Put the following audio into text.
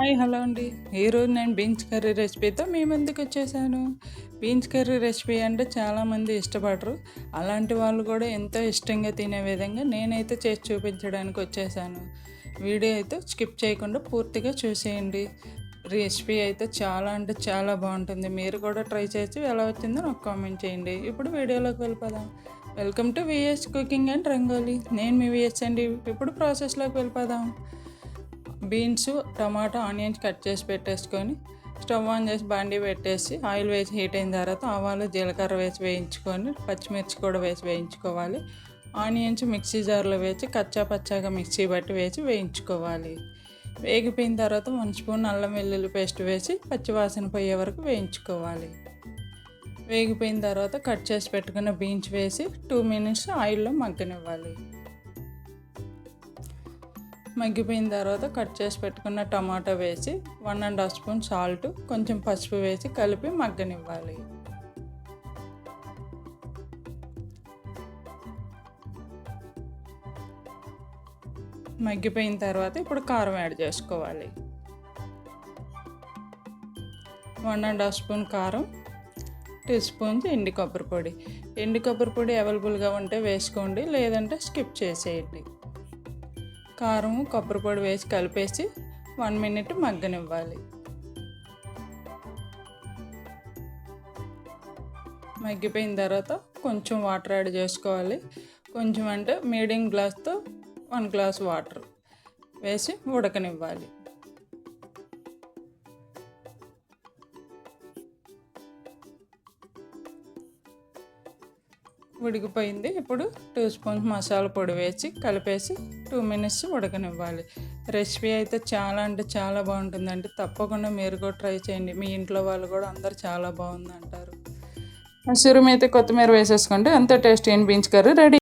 Hi hello అండి. ఈరోజు నేను బీన్స్ కర్రీ రెసిపీతో మీ ముందుకు వచ్చేసాను. బీన్స్ కర్రీ రెసిపీ అంటే చాలామంది ఇష్టపడరు. అలాంటి వాళ్ళు కూడా ఎంతో ఇష్టంగా తినే విధంగా నేనైతే చేసి చూపించడానికి వచ్చేసాను. వీడియో అయితే స్కిప్ చేయకుండా పూర్తిగా చూసేయండి. రెసిపీ అయితే చాలా అంటే చాలా బాగుంటుంది. మీరు కూడా ట్రై చేసి ఎలా వచ్చిందో నాకు కామెంట్ చేయండి. ఇప్పుడు వీడియోలోకి వెళ్ళిపోదాం. Welcome to VS cooking and rangoli. నేను మీ విఎస్ అండి. ఇప్పుడు ప్రాసెస్లోకి వెళ్ళిపోదాం. బీన్స్ టమాటా ఆనియన్స్ కట్ చేసి పెట్టేసుకొని స్టవ్ ఆన్ చేసి బండి పెట్టేసి ఆయిల్ వేసి హీట్ అయిన తర్వాత ఆవాలు జీలకర్ర వేసి వేయించుకొని పచ్చిమిర్చి కూడా వేసి వేయించుకోవాలి. ఆనియన్స్ మిక్సీ జార్లో వేసి కచ్చా పచ్చాగా మిక్సీ బట్టి వేసి వేయించుకోవాలి. వేగిపోయిన తర్వాత వన్ స్పూన్ అల్లం వెల్లుల్లి పేస్ట్ వేసి పచ్చివాసన పోయే వరకు వేయించుకోవాలి. వేగిపోయిన తర్వాత కట్ చేసి పెట్టుకున్న బీన్స్ వేసి టూ మినిట్స్ ఆయిల్లో మగ్గనివ్వాలి. మగ్గిపోయిన తర్వాత కట్ చేసి పెట్టుకున్న టమాటా వేసి one and half spoon salt కొంచెం పసుపు వేసి కలిపి మగ్గనివ్వాలి. మగ్గిపోయిన తర్వాత ఇప్పుడు కారం యాడ్ చేసుకోవాలి. వన్ అండ్ హాఫ్ స్పూన్ కారం టూ స్పూన్స్ ఎండి కొబ్బరి పొడి. ఎండి కొబ్బరి పొడి అవైలబుల్గా ఉంటే వేసుకోండి లేదంటే స్కిప్ చేసేయండి. కారం కొబ్బరి పొడి వేసి కలిపేసి వన్ మినిట్ మగ్గనివ్వాలి. మగ్గిపోయిన తర్వాత కొంచెం వాటర్ యాడ్ చేసుకోవాలి. కొంచెం అంటే మీడియం గ్లాస్తో వన్ గ్లాస్ వాటర్ వేసి ఉడకనివ్వాలి. ఉడికిపోయింది ఇప్పుడు టూ స్పూన్స్ మసాలా పొడి వేసి కలిపేసి టూ మినిట్స్ ఉడకనివ్వాలి. రెసిపీ అయితే చాలా అంటే చాలా బాగుంటుందండి. తప్పకుండా మీరు కూడా ట్రై చేయండి. మీ ఇంట్లో వాళ్ళు కూడా అందరు చాలా బాగుంది అంటారు మసూరు అయితే కొత్తిమీర వేసేసుకుంటే అంత tasty and beans curry ready